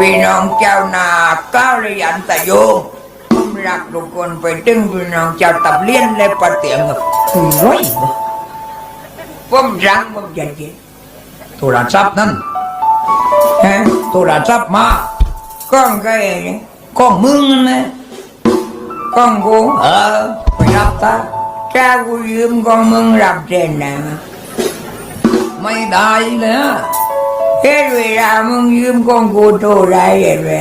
พี่น้องเจ้านาก้าวระยันตะโยงผมรักทุกคนไปตึงพี่น้องเจ้าตับเลี้ยนและปะเตียงคุยร้อยผมรักผมจะเจ็บโทรศัพท์นั่นฮะโทรศัพท์มาก้องก็เองนี่กล้องมึงนั่นนะก้องกูเออไปรับตาถ้ากูยืมก้องมึงรับเจนนะไม่ได้เลยนะ เฮ้ยเวลามึงยืมก้องกูโตได้เห็นไหม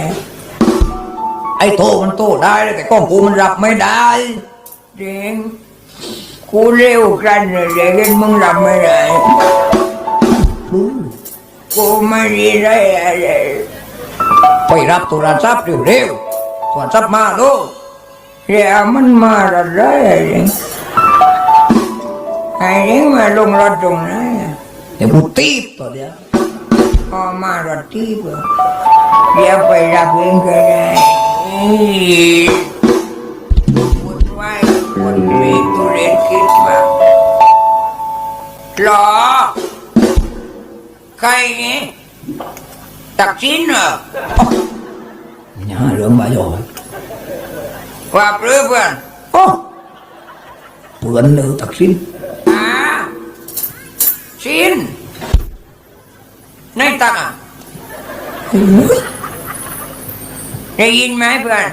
ไอ้โทรมันโทรได้แต่กล้องกูมันรับไม่ได้จริงกูเร็วกันเลยเดี๋ยวเห็นมึงรับไม่ได้กูไม่ดีได้อะไรไปรับโทรศัพท์เร็วๆโทรศัพท์มาลูกเดี๋ยวมันมาอะไรอะไรไอ้นี่มาลงรถตรงไหนอะเดี๋ยวกูตีบตัวเดียว พอมารถที่เปล่าเดี๋ยวไปรับเองก็ไใครนี่ตักชิ้นเหรออย่าหาเรื่องมาย่อยว่าเพื่อนเพื่อนโอ้เปือนเนื้อตักสินอ่าชิ้นในตักอะได้ยินไหมเพื่อน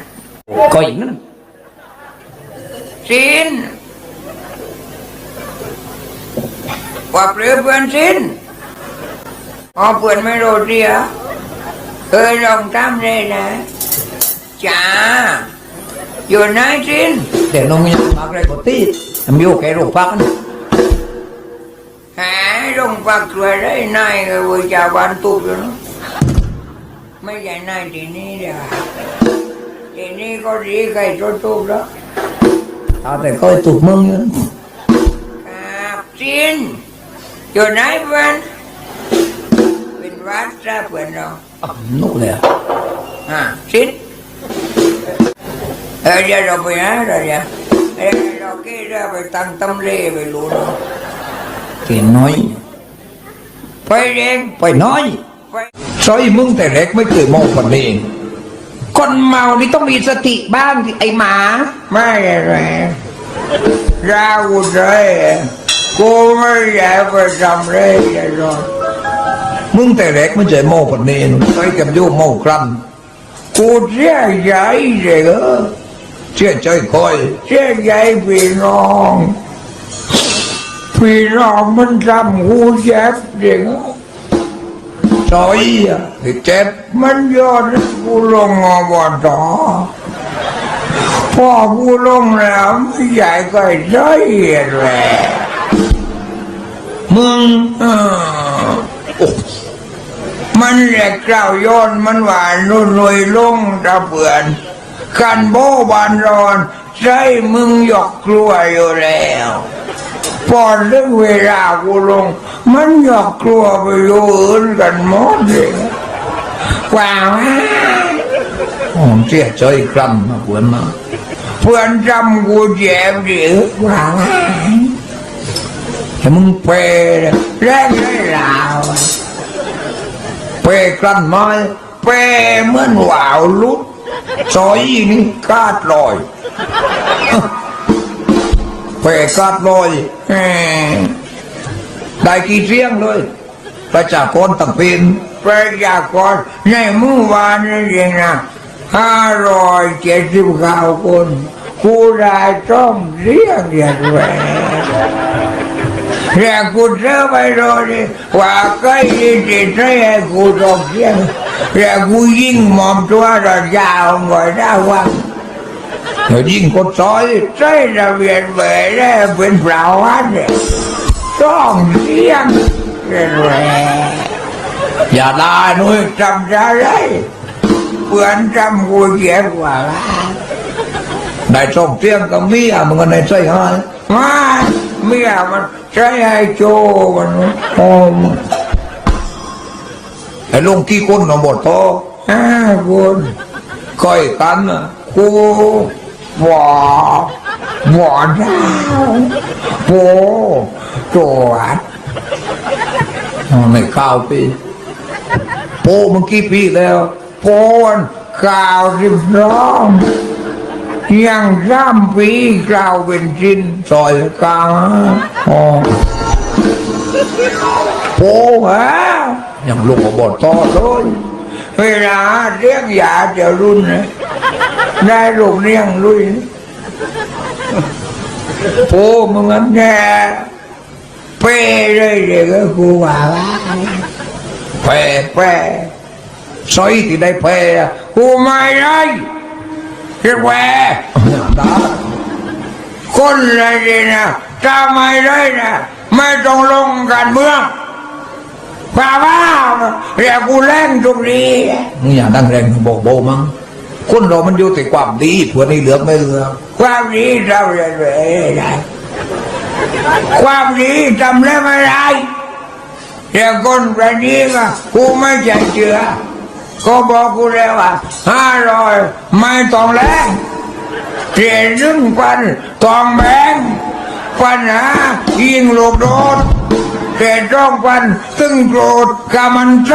ก็อย่างนั้นสินว่าเปลือเพื่อนสินอ๋อเพื่อนไม่รู้เดียเคยลองทำเลยนะจ้าอยู่ไหนสินแต่น้องยังมากเลยก็ตีบมีโอเคโรงพักนะหาลงปักตัวได้นายก็วิจาบันตุกอยู่เนอะไม่ใช่นายที่นี่เดียวที่นี่ก็ดีใครตัวตุกแล้วเอาแต่ก็ถูกมึงอยู่ครับสินอยู่ไหนเพื่อนเป็นวัดซะเพื่อนเราอะ นุกเลยอะอ่าสินเออเดี๋ยวเราไปนะเดี๋ยวเดี๋ยวเออเราเกี่ยวไปตั้งตำเล่ไปรู้เนอะเก่งน้อย ไปเร่งไปน้อยไปซอยมึงแต่เล็กไม่เคยมองคนเองคนเมานี่ต้องมีสติบ้างที่ไอหมาไม่อะไรรากูเลยกูไม่อยากไปทำเลยอย่าหรอกมึงแต่เล็กไม่เคยมองคนเองซอยกับโยมมองครันกูเสียใจเลยเออเชื่อใจคอยเสียใจพี่น้อง พี่น้องมันทำกูเจ็บเด็กซอยอะเจ็บมันยอดกูลงอบตพ่อกูลงแล้วไม่ใหญ่ก็ใช่เลยมึงเออมันแหลกเกล่าย้อนมันหวานนุ่นรวยลงตะเปือนกันโบบานรอนใจมึงหยอกกลัวอยู่แล้ว พอเรื่องเวลากูลง มันหยอกกลัวไปอยู่อื่นกันหมดเลยว้าวโอ้เชื่อใจครันมาเพื่อนมาเพื่อนจำกูเจ็บดิว้าวแต่มึงเปรย์แรงได้ลาวเปรย์ครันไม้เปรเหมือนหวาวลุดซอยนี่กาดลอย เปรย์กาดลอยเอ้ยได้กี่เสียงเลยประชากรต่างเป็นประชากรในเมื่อวานนี้เองนะห้าร้อยเจ็ดสิบเก้าคนกูได้ต้องเรียกอย่างแหวนแต่กูเจอไปโดนว่าใกล้ที่จะให้กูต้องเสียงแต่กูยิ่งมอมตัวระยาวหน่อยได้ว่า ยวยิ่งกดซอยใช่ระเบียนเบยได้เป็นเปล่าวัดต้องเสียงเรียนแหวอย่าด่าหนุ่ยจำได้เลยเพื่อนจำกูเจ็บกว่าละได้ส่งเสียงกับเมียมึงก็ในใจให้มาเมียมันใช้ให้โจมันโอมไอ้ลุงกี่คนเอาหมดพอห้าคนก้อยกันน่ะ กูหวอหวอดาวโปตรวจอ๋อในข้าปีโปมึงกี่ปีแล้วโปนเกล่าสิบร้องยังร่ำปีเกล่าเป็นจินซอยกลางอ๋อโปฮะยังลงมาบอดต่อเลยเวลาเรียกยาจะรุ่นนะ ได้ลูกเลี้ยงลุยโอ้มึงอันแน่เป้เลยเด็กกูว่าว่าเป้เป้ซอยที่ได้เป้กูไม่ได้เรียกแหวดาคนอะไรดีนะถ้าไม่ได้นะไม่ต้องลงการเมืองป่าว่าเรียกกูแรงตรงนี้มึงอย่าดังแรงบอกโบมั้ง คนเรามันอยู่แต่ความดีเพื่อนี่เหลือไม่เหลือ ความดีทำได้ไม่ได้ความดีทำได้ไม่ได้แต่คนแบบนี้ก็กูไม่ใจเชื่อก็บอกกูแล้วว่าห้าร้อยไม่ต้องแรงเสียนึ่งพันตองแบงปัญหายิงลูกโดดแต่จ้องพันตึงโกรธกามันใจ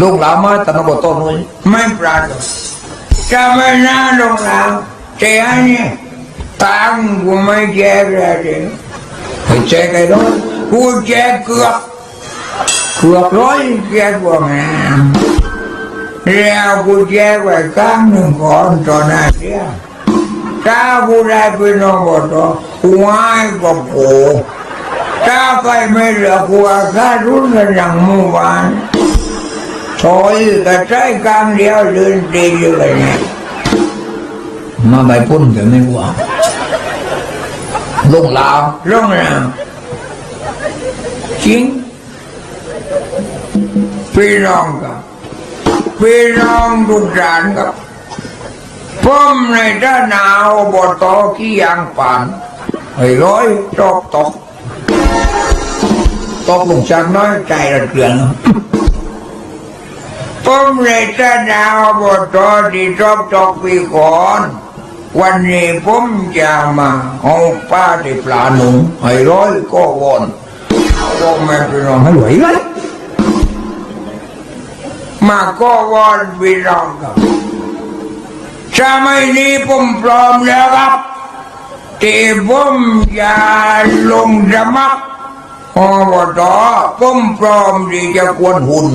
ลูกหลานมาตะนบต้นเลยไม่ปราดจะไม่น่าลงแล้วแต่อันนี้ตังค์กูไม่แจกเลยให้แจกไอ้ด้วยกูแจกเกือบเกือบร้อยแจกกว่าแม่แล้วกูแจกไว้ครั้งหนึ่งก่อนตอนนั้นเนี่ยถ้ากูได้เป็นนบตกูให้กับกูถ้าไปไม่เหลือกูอาคารุ่นกันอย่างเมื่อวาน ถอยกระใช้กลางเดียวเดินตีอยู่กันเนี่ยมาใบพุ่นแต่ไม่ว่าลงลาวลงน้ำจริงพี่น้องกับพี่น้องทุกท่านกับผมในด้านหนาวบตอขี้ยางป่านไอ้ร้อยตกตกตกลงจากน้อยใจระเทือน ผมในด้านหนาวบตอที่ตอกตอกปีก่อนวันนี้ผมจะมาเอาป้าที่ปลาหนุ่มให้ร้อยก็วอนก็แม่พี่น้องไม่ไหวเลยมาก็วอนพี่น้องครับจะไม่นี้ผมพร้อมแล้วครับที่ผมจะลงสมัครอบตผมพร้อมที่จะกวนหุ่น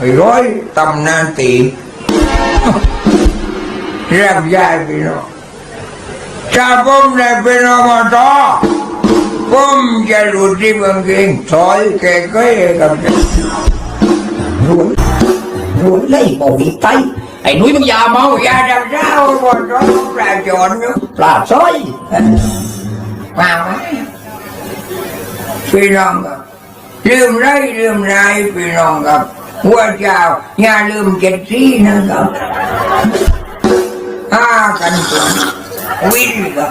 ให้ร้อยตำนานตีเรียบยายพี่น้องถ้าผมได้เป็นอบตผมจะรู้ที่เมืองเก่งถอยแก่ก็เองกับร หัวเจ้าอย่าลืมเจ็ดสีนะครับห้ากันตัววินครับ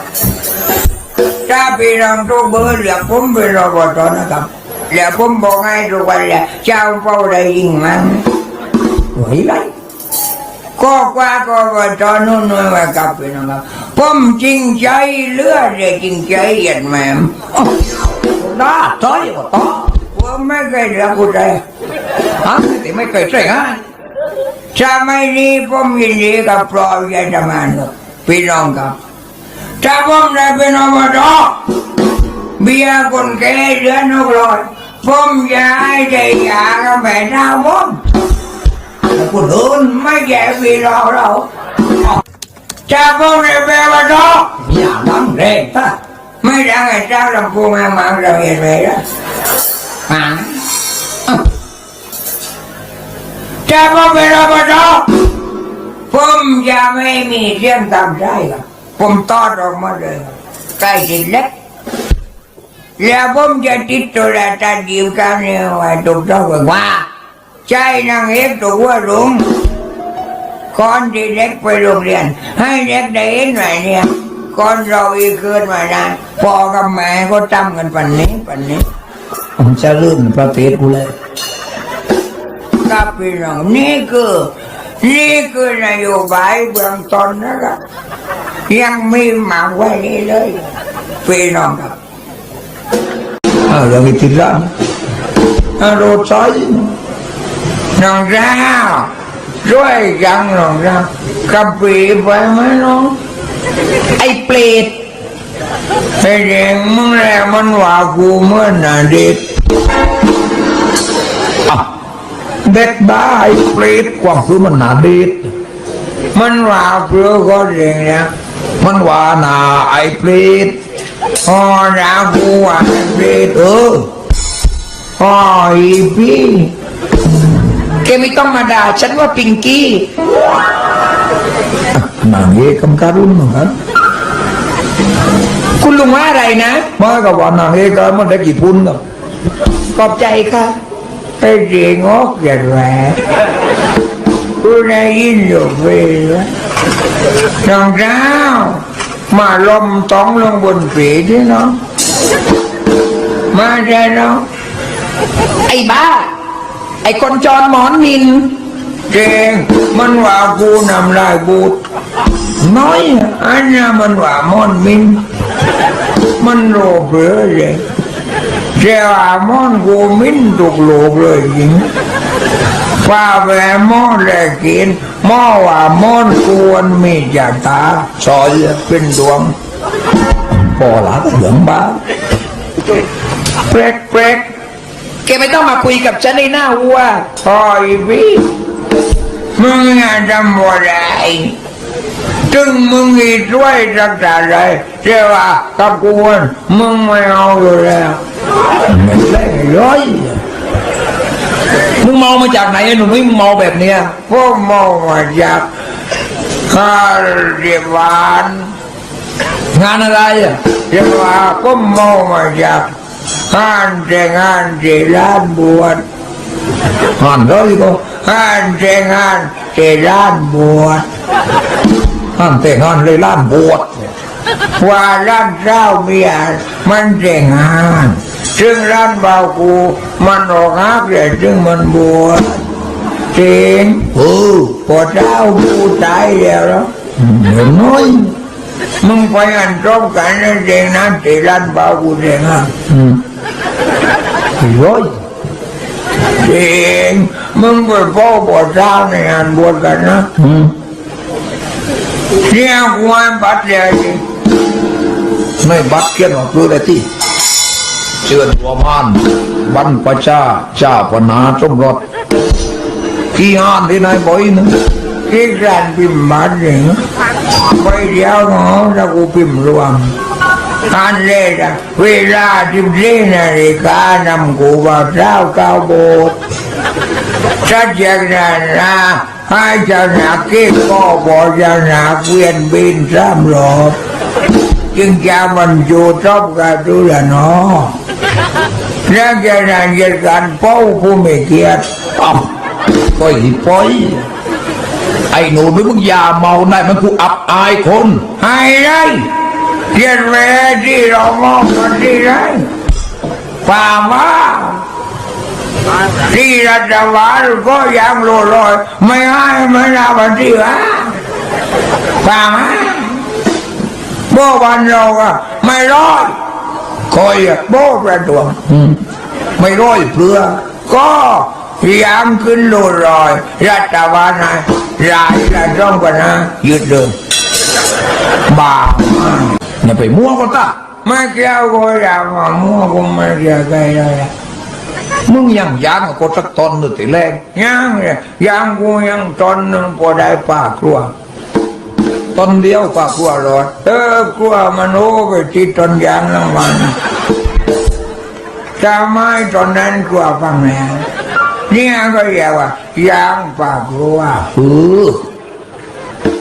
ถ้าพี่น้องทุกเบอร์เหลือผมเป็นรบตอนะครับเหลือผมบอกให้ทุกวันเลยเจ้าเฝ้าได้ยิงมันไหวเลยก็กว่าก็ว่าตอนนู้นนู่นว่ากับพี่น้องครับผมจริงใจเลือดเลยจริงใจเยียดแม่มน่าซอยก็ต่อ ไม่เคยรักกูใจฮะแต่ไม่เคยใช่ฮะสมัยนี้ผมยินดีกับปลอยยาธมานครับพี่น้องครับถ้าผมได้เป็นอบตเบียร์คนแก่เดือนหกร้อยผมจะให้ได้ยากับแม่หน้าผมแต่กูเดินไม่แย่พี่น้องเราถ้าผมได้เป็นอบตอย่าดังแรงซะไม่ได้ไอ้เจ้าลำพูงมาเราเห็นไหมล่ะ ฮะจะมาเป็นอบตผมจะไม่มีเสียงตามใจครับผมตอดออกมาเลยครับใกล้ติดเล็กแล้วผมจะติดตัวละตัดยิวกันเนี่ยไว้ถูกต้องว่าใจนางเอกตัวรุงก่อนที่เด็กไปโรงเรียน ให้เด็กได้เห็นไหมเนี่ยก่อนเราอีกคืนมานานพ่อกับแม่ก็จำกันปันนี้ปันนี้ ผมจะลื่นประเทศกูเลยครับพี่น้องนี่คือนี่คือนโยบายเบื้องต้นนะครับยังมีหมากไว้นี่เลยพี่น้องครับอ่าอย่างนี้ติดละอ่ารถไฟน้องเจ้าช่วยจังน้องเจ้ากะปีไปไหมน้องไอ้เปรต ไอ้เด็กมึงแหละมันว่ากูเมื่อน่ะเด็กเด็กบ้าไอ้เปรตกว่าคือมันนาเด็ดมันว่าเพื่อก็เด็กนะมันว่านาไอ้เปรตอ๋อนะกูว่าเด็กเอออ๋ออีพี่แกไม่ต้องมาด่าฉันว่าปิงกี้นางเอกกำการุณเหมือนกัน คุณลุงว่าอะไรนะมากับว่านางเอกก็มันได้กี่พุนกับขอบใจค่ะไอ้เด็กงอกอย่างแหวกูได้ยินอยู่เพื่อนน้องเจ้ามาลมต้องลงบนฝีที่น้องมาใจน้องไอ้บ้า ไอ้คนจรหมอนมินเจงมันว่ากูนำลายบูดน้อยอะอันนี้มันว่ามอนมิน มันโลภเหลือเลยเจ้ามอนกูมินถูกโลภเลยจริงป้าแหวมอนแลกกินม้อว่ามอนกวนมีจัตาซอยเป็นดวงพอหลาก็เหลืองบ้าเปรกเปรกแกไม่ต้องมาคุยกับฉันในหน้าวัวพออีพี่มึงอะทำบ่ได้ ถึงมึงอีด้วยสักแต่ใดเจ้าว่ากับกวนมึงไม่เอาอยู่แล้วไม่เล่นร้อยมึงเมามาจากไหนไอ้หนุ่มมึงเมาแบบเนี้ยพวกมองมาจากฮาเรียบานงานอะไรอะเรียกว่าก็มองมาจากงานแต่งงานที่ร้านบวชงานร้อยก็งานแต่งงานที่ร้านบวช งานแต่งงานเลยล้านบวชว่าร้านเจ้าเมียมันแต่งงานซึ่งร้านบ่าวกูมันออกฮักเลยซึ่งมันบวชจริงเออพอเจ้ากูตายแล้วแล้วเห็นน้อยมึงไปอันตรงกันนั่นเองนะที่ร้านบ่าวกูแต่งงานอืมร้อยจริงมึงไปพ่อบวชเจ้าในงานบวชกันนะ อืมเนี่ยกูให้บัตรเลยสิไม่บัตรเขียนออกคืออะไรที่เชิญตัวมานบรรพชาเจ้าปนาสมรสกี่งานที่นายบ่อยนะที่การพิมพ์บัตรเนี่ยไปเดียวเนาะถ้ากูพิมพ์รวมอันเล่ะเวลาที่เล่นาฬิกานำกูบ่าวเจ้าเก้าโบสถ์ถ้าจากนั้นนะ ให้เจ้าหน้าที่ก็บอกจ้าหน้าเวียนบินสามรอบจึงจะมันอยู่ทบกันดูแลเนาะแล้วจะนั่งเหตุการเป้าผู้ไม่เกียรติก็อีปอยไอ้หนูนึกมึงยาเมาได้มันกูอับอายคนให้ได้เกียรติเวที่เรามองกันที่ไรป่าว่า ที่รัฐบาลก็ยังโลลอยไม่ให้ไม่รับวันที่ว่าป่ามโบวันเราก็ไม่รอดคอยโบประดวงไม่ร้อยเปลือ ก็ยายามขึ้นโลลอยรัฐบาลนะรายละต้องกันนะยุดเลยบาปมากอย่าไปมั่วก็ตาไม่เกี่ยวกับอย่ามั่วกูไม่เกี่ยวกับอะไร มึงยังยางกับกดสักตอนหนึ่งตีแรกยังยังกูยังตอนนึงพอได้ปากครัวตอนเดียวปากกลัวรอดเออกลัวมันโอ้ไปที่ตอนยางรางวัลจะไม่ตอนนั้นกลัวฟังแหนเนี่ยก็เรียกว่ายางปากครัวเออ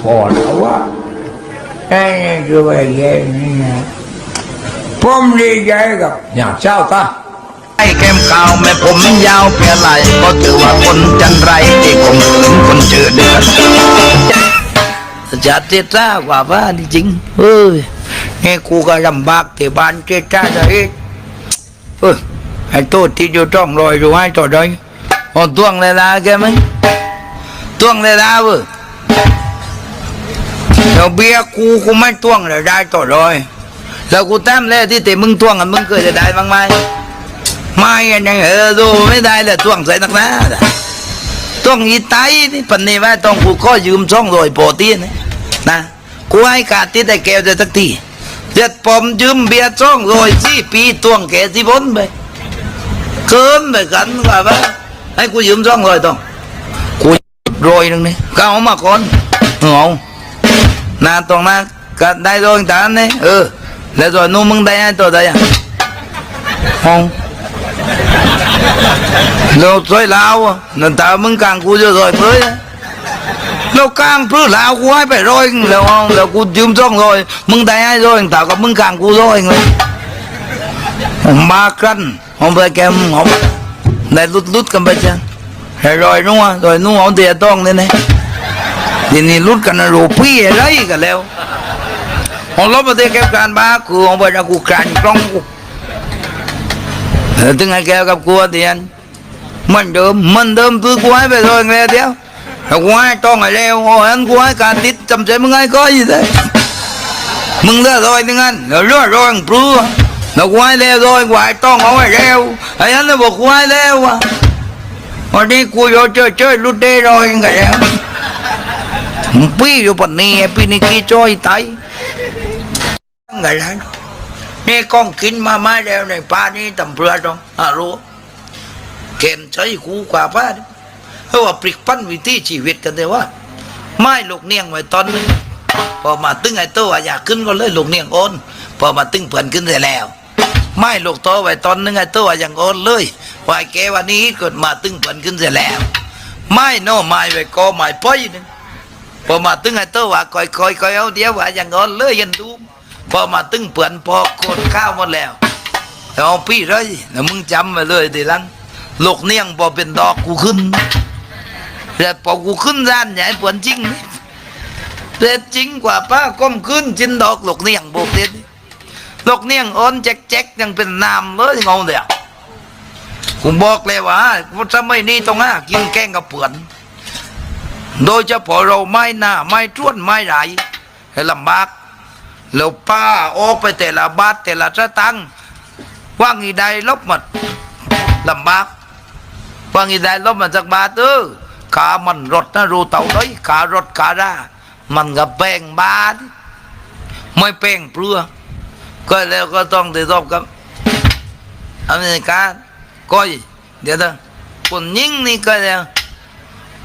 พอแล้วว่าไอ้นี่คือว่าเย็นนี่ผมดีใจกับอยากเช่าตา ไอ้แก้มขาวแม่ผมยาวเพียไหลก็ถือว่าคนจันไรที่ผมถึงคนเจอเดือนจะเจ้ากว่าบ้านจริงเอ้ยนี่กูก็ลำบากที่บ้านเจ้าจะเฮ็ดเออไอ้โตที่อยู่ต้องรอยอยู่ให้ต่อได้เอต้วงเลยละแกมั้ยต้วงเลยละเว้ยเดี๋ยวเบี้ยกูกูไม่ต้วงเลยได้ต่อรอยแล้วกูแต้มแล้วที่แต่มึงต้วงกันมึงเคยจะได้บ้างไหม ไม่ยังเออดูไม่ได้เลยช่วงใส่นักหน้าะต้องอีไตนี่ปันนี้ว่าต้องกูก็ยืมช่องโดยโปรตีนนะนะกูให้กาติดได้แก้วจะสักทีเด็ดผมยืมเบียร์ช่องโดยสี่ปีตวงแกสิบนไปเกินไปกันกว่าปะให้กูยืมช่องโดยต้องกูโรยนึงนี่ก็เอามาก่อนเอานาตรงนั้นก็ได้โดยตามนี่เออแล้วตัวนู้นมึงได้ให้ตัวใดอะห้อง เราช่วยลาวนั่นตามึงกลางกูจะรอยเพื่อเรากลางเพื่อลาวกูให้ไปร้อยแล้วแล้วกูยืมจ้องร้อยมึงได้ให้ร้อยตากับมึงกลางกูร้อยเลยมากันผมไปแกมหอมได้ลุดลุดกันไปจ้ะให้รอยนัวรอยนัวเอาเดียต้องเลยนะทีนี้ลุดกันรูพี่อะไรกันแล้วผมลบไประเทศแกการบ้าคือของปจะเกูการกล้องกู ถึงไอ้แก้วกับกูเตียนมันเดิมมันเดิมคือกูให้ไปเลยไงเดียวกูให้ต้องไอ้เร็วโอ้ยกูให้การติดจำใจมึงให้ก็ยี่ได้มึงเลือก rồi นึงอันเดี๋ยวเลือก rồi ปลื้มแล้วกูให้เร็ว rồi กูให้ต้องเอาไอ้เร็วไอ้ยันเลยบอกกูให้เร็วอะวันนี้กูโยเจอเจอรุดเด้ rồi ไงแล้วมึงปี้อยู่ปนนี้ปีนี้กี่จอยตายไงแล้ว นี่ก้องกินมาไม่แล้วในป่านี้ตำเรือตรงฮะรู้เกมใช้คูกว่าป้าเพราะว่าปลิกปั้นวิถีชีวิตกันเลยว่า ไม่ลูกเนียงไว้ตอนนึงพอมาตึงไอ้ตัวอยากขึ้นก็เลยลูกเนียงโอนพอมาตึงเพื่อนขึ้นเสร็จแล้ว ไม่ลูกโตไว้ตอนนึงไอ้ตัวอย่างโอนเลยว่าแกวันนี้กดมาตึงเพื่อนขึ้นเสร็จแล้ว ไม่โน่ไม่ไว้ก็ไม่ป้อยนึงพอมาตึงไอ้ตัวว่าคอยคอยคอยเอาเดียวว่าอย่างโอนเลยยันดู พอมาตึ้งเปื่อนพอโคนข้าวหมดแล้วเอาพี่เลยแล้วมึงจำไว้เลยทีลังลูกเนียงพอเป็นดอกกูขึ้นแต่พอกูขึ้นร้านใหญ่เปือนจริงนี่แต่จริงกว่าป้าก้มขึ้นจินดอกลูกเนียงโบกเด็ดลูกเนียงอ่อนแจ๊กๆยังเป็นน้ำเลยงงเดียวกูบอกเลยว่าสมัยนี้ต้องหากินแกงกับเปื่อนโดยเฉพาะเราไม่หน้าไม่ท้วนไม่ไหลให้ลำบาก แล้วป้าออกไปแต่ละบาทแต่ละสตังค์ว่างอีใดลบหมดลำบากว่างอีใดลบมาจากบาทเออขามันรถนะรูเต่าน้อยขารถขารามันก็แป้งบาทไม่แป้งเปลือก็แล้วก็ต้องติดรบกับอเมริกาก้อยเดี๋ยวนะคนยิงนี่ก็แล้ว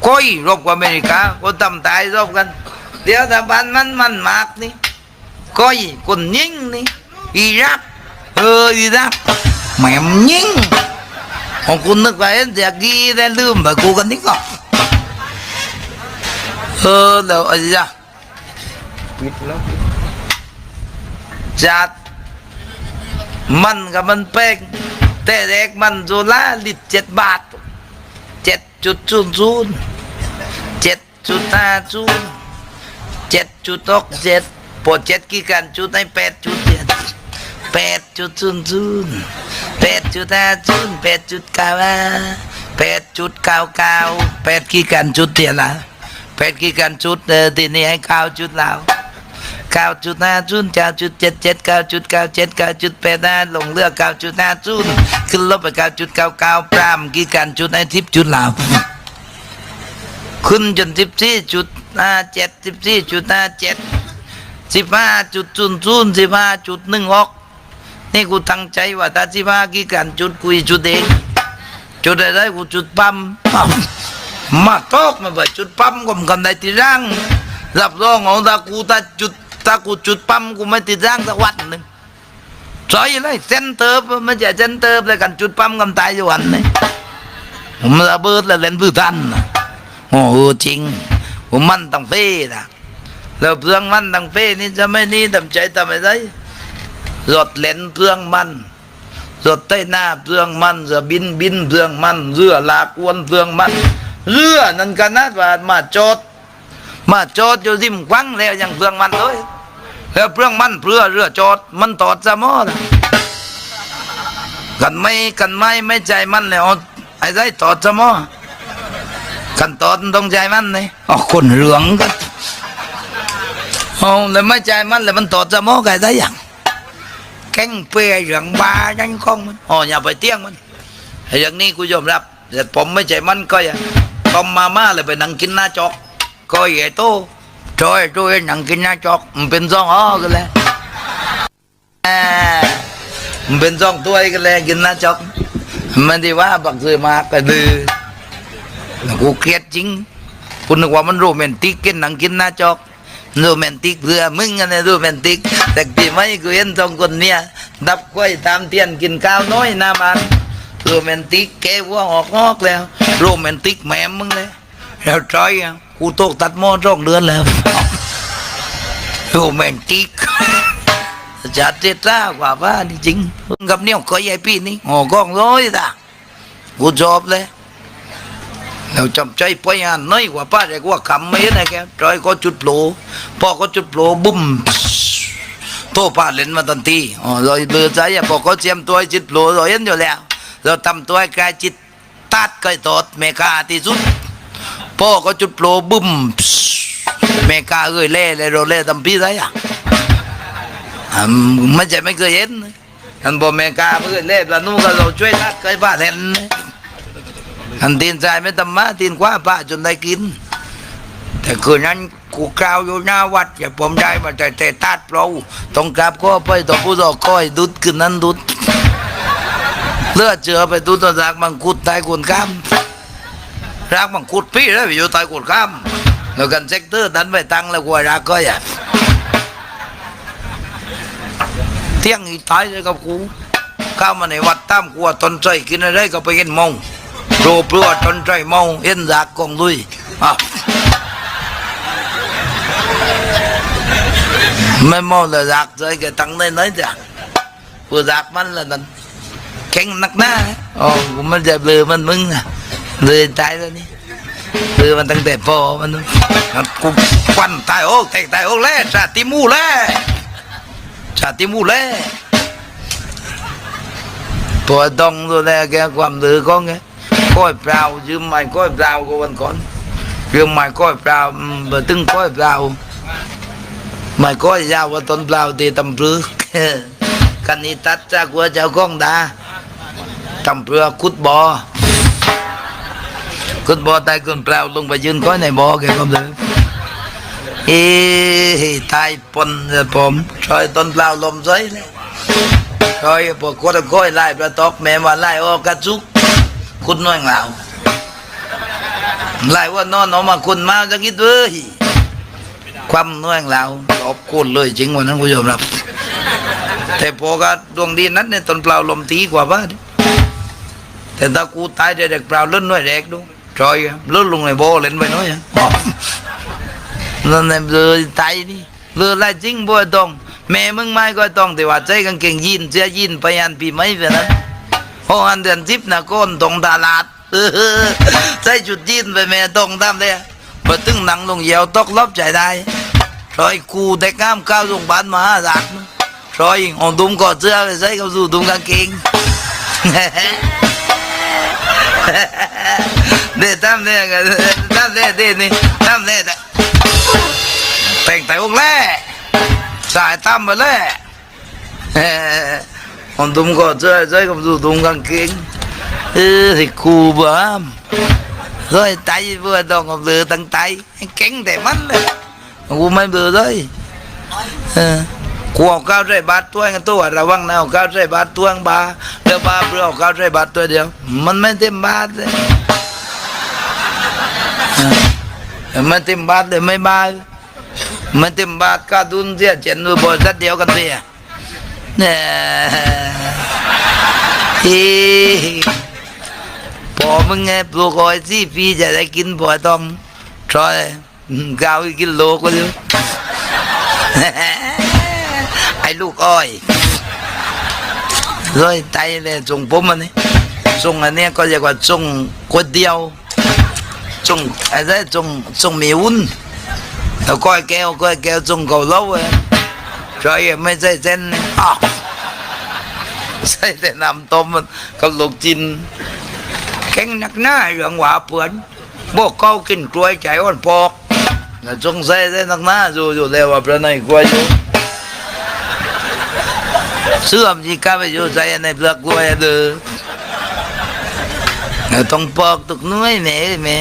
ก้อยรบกับอเมริกาคนทำตายรบกัน เดี๋ยวแต่บ้านมันมันมากนี่ coi còn nhinh đi Iraq ờ Iraq mẹ nhinh còn con nước vậy thì ghi ra lương mà cô cần thích không ờ đâu ở ra chặt มันกับมันแป้งแต่แรกมันโซล่าลิตรเจ็ดเจ็ดกี่กันจุดให้แปดจุดเจ็ดแปดจุดศูนย์ศูนย์แปดจุดห้าศูนย์แปดจุดเก้าห้าแปดจุดเก้าเก้าแปดกี่กันจุดเดียวละแปดกี่กันจุดเออทีนี้ให้เก้าจุดแล้วเก้าจุดห้าศูนย์เก้าจุดเจ็ดเจ็ดเก้าจุดเก้าเจ็ดเก้าจุดแปดห้าลงเลือกเก้าจุดห้าศูนย์ขึ้นลบไปเก้าจุดเก้าเก้าปรามกี่กันจุดให้ทิพจุดแล้วขึ้นจนสิบสี่จุดห้าเจ็ดสิบสี่จุดห้าเจ็ด สิบห้าจุดศูนย์ศูนย์สิบห้าจุดหนึ่งหกนี่กูตั้งใจว่าถ้าสิบห้ากี่กันจุดกูจุดเองจุดอะไรกูจุดปั๊มอ้าวมาตอกมาแบบจุดปั๊มก็มันกันได้ที่ร่างรับรองของตากูถ้าจุดถ้ากูจุดปั๊มกูไม่ติดร่างสักวันหนึ่งใช่เลยเซนเตอร์ไม่ใช่เซนเตอร์เลยกันจุดปั๊มกันตายอยู่วันนี้ผมระเบิดแล้วเล่นพื้นทันนะโอ้จริงผมมันตั้งเป้นะ แล้วเพื่องมันตังเป้นี่จะไม่นี่ทำใจทำอะไรรถเลนเพื่องมันรถใต้หน้าเพื่องมันเรือบินบินเพื่องมันเรือลากวนเพื่องมันเรือนั่นก็นัดว่ามาจอดมาจอดอยู่ริมกวังแล้วยังเพื่องมันเลยแล้วเพื่องมันเพื่อเรือจอดมันตอดจะมอนะกันไม่กันไม่ไม่ใจมันเลยเอาไอ้ไรตอดจะมอกันตอดต้องใจมันเลยอ๋อคนเหลืองก็ อาแล้วไม่ใจมันแล้วมันตอดจะมอกันได้ยังแข้งเปียอย่างบาจังคองมันอ๋ออย่าไปเตี้ยงมันไออย่างนี้กูยอมรับแต่ผมไม่ใจมันก็อย่าต้มมาม่าเลยไปนั่งกินหน้าจอกก็ใหญ่โตจอยจอยนั่งกินหน้าจอกมันเป็นซองอ้อกันเลยอ่ามันเป็นซองตัวกันเลยกินหน้าจอกมันที่ว่าบักซื้อมากระดือกูเกลียดจริงคุณนึกว่ามันโรแมนติกกินนั่งกินหน้าจอก โรแมนติกเรือมึงอันนี้โรแมนติก แต่ที่ไม่กูเห็นสองคนเนี่ยดับกล้วยตามเตียนกินข้าวน้อยหน้าบ้านโรแมนติกแกวัวออกงอกแล้ว โรแมนติกแม่มึงเลยแล้วจอยอะกูตกตัดหม้อสองเดือนแล้วโรแมนติกจะเจ้ากว่าบ้านจริงกับเนี่ยก็ยายพี่นี่หัวกล้องร้อยตากูชอบเลย เราจำใจไปงานน้อยกว่าป้าแต่กว่าคำไม่นะแกจอยก็จุดโผล่พ่อก็จุดโผล่บุ้มโตป้าเล่นมาทันทีอ๋อเราเบื่อใจอะพ่อก็เจียมตัวจุดโผล่เราเห็นอยู่แล้ว เราทำตัวให้กายจิตตัดไก่ตอดเมกาที่สุดพ่อก็จุดโผล่บุ้มเมกาเอ้ยเล่เลยเราเล่ทำพี่ไรอะอ่าไม่ใช่ไม่เคยเห็นอันบอกเมกาเอ้ยเล่แล้วนู่นก็เราช่วยตัดไก่บ้าเห็น อันตีนใจไม่ทำมาตีนคว้าป้าจนได้กิน แต่คืนนั้นกูกล่าวอยู่หน้าวัดอย่าผมได้มาแต่แต่ตัดเราต้องกลับก็ไปต่อผู้ต่อก้อยดุดคืนนั้นดุดเลือดเจือไปดุดต่อจากมังคุดตายกุนข้ามรักมังคุดพี่แล้วไปอยู่ตายกุนข้ามแล้วกันเซ็กเตอร์นั้นไปตั้งแล้วกว่ารักก็อย่าเที่ยงอีตายเลยกับกูเข้ามาในวัดตามกูว่าตนใจกินอะไรก็ไปเลือจนใจเมาเอ็นจากกองลุยอะไม่เงในมง นักหน้าอ๋อกูมันจะเบลอมันมึงอะเลยตายแล้วนี่เบลอมันตั้งแต่พอมันนู่นกูควันตายโอ้แตกตายโอ้แล้วชา ก้อยเปล่ายืมไม้ก้อยเปล่าก็วันก่อนยืมไม้ก้อยเปล่าเบอตึงก้อยเปล่าไม้ก้อยยาวว่าต้นเปล่าตีตำปลือกันนี้ตัดจากหัวเจ้าก้องดาตำเปลือคุดบอคุดบอตายคนเปล่าลงไปยืนก้อยในบ่อแกก็เลยเอ้ตายปนผมชอยต้นเปล่าลมใจเลยคอยพวกคนก้อยไล่ประตอกแม่มาไล่ออกกระจุก คุณน้อยเหลาไล่ว่านอนออกมาคุณมาจะคิดเว้ยความน้อยเหลาตอบคุณเลยจริงวันนั้นคุณยอมรับ แต่พอก็ดวงดีนั้นเนี่ยตนเปล่าลมตีกว่าบ้านแต่ถ้ากูตายเด็กเปล่าเล่นน้อยเด็กดูจอยเล่นลงในโบเล่นไปน้อยอะนั่นเลยตายนี่เลยไล่จริงบ่ต้องแม่มึงไม่ก็ต้องแต่ว่าใจกางเกงยีนเสื้อยีนไปยันปีไม่เป็นนั้น ออันเดือนสิบนะก้นตรงตลาดใส่จุดยีนไปแม่ตรงตามเลยพอตึงหนังลงเหยียวตกลบใจได้รอยกูแต่ก้ามก้าวลงบ้านมาหาดักรอยเอาดุมกอดเสื้อไปใส่กับสู่ดุมกางเกงเด็ดตามเนี่ยกันตามเนี่ยเด็ดนี่ตามเนี่ยแต่งแต่องแรกสายตั้มไปเลย còn tôm gọt rơi rơi còn dù tôm càng kính ừ, thì cù bấm rồi tay vừa đòn còn vừa tăng tay cánh để mắt này cù mấy vừa rồi ừ. กูเอาเก้าวใส่บาตรตัวเงตัวระวังนะเอาเก้าวใส่บาตรตัวงบาเดี๋ยวบาเบื่อเก้าวใส่บาตรตัวเดียว มันไม่เต็มบาตรเลยมันเต็มบาตรเลยไม่บาทมันเต็มบาตรก็ดุนเสียเจนดูบริษัทเดียวกันเสีย เนี่ยเฮ้พอมึงไงปลูกอ้อยสี่ปีจะได้กินบ่อต้องทอยกาวกกิโลก็เดียวไอ้ลูกอ้อยร้อยไตเลยส่งผมอันนี้ส่งอันนี้ก็เรียกว่าส่งก๋วยเตี๋ยวส่งอะไรส่งส่งมีวุ้นแล้วก้อยแก้วก้อยแก้วส่งเกาเหลาเองใช่ไม่ใช่เส้น อ้าวใส่แต่น้ำต้มมันกับลูกจินแข็งนักหน้าเรื่องหวาเปื่อนบอกเขากินกล้วยใจอ่อนปอกแล้วจงใส่แต่นักหน้าอยู่อยู่แล้วว่าประนัยกล้วยอยู่เสื่อมจีก้าไปอยู่ใจในเปลือกกล้วยเด้อเราต้องปอกตุกน้อยแม่แม่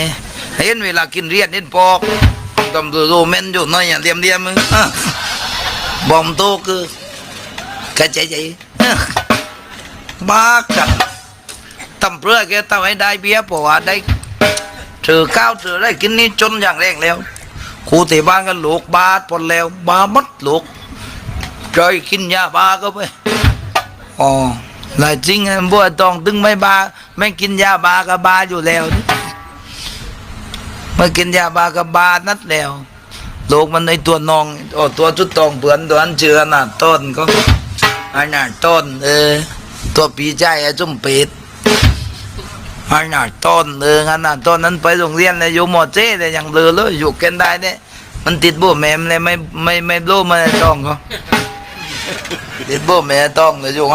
เห็นเวลากินเรียนเห็นปอกต้องดูดูเม่นอยู่น้อยอย่างเดียมเดียมมึงอะบอมโตคือ กระใจใจบ้ากันทำเพื่อแกทำให้ได้เบี้ยเพราะว่าได้ถือข้าวถืออะไรกินนี่จนอย่างแรงแล้วครูที่บ้านกันลูกบาดพอแล้วบามัดหลูก trời kinh nhà ba cơ vậy ồ là chính em bữa toàn từng mấy ba mấy kinh nhà ba cả ba dù leo đấy mấy kinh nhà ba cả ba nát leo ลูกมันในตัวน้องโอ้ตัวชุดตองเปือนตัวอันเชือน่ะต้นก็ อันนั้นต้นเออตัวปีใจไอ้จุ่มเป็ดอันนั้นต้นเอออันนั้นต้นนั้นไปโรงเรียนเลยอยู่มอเจ้เลยยังเลือเลยอยู่กันได้เนี่ยมันติดบ่แม่มเลยไม่ไม่ไม่รู้มาต้องเขาติดบ่แม่ต้องเลยอยู่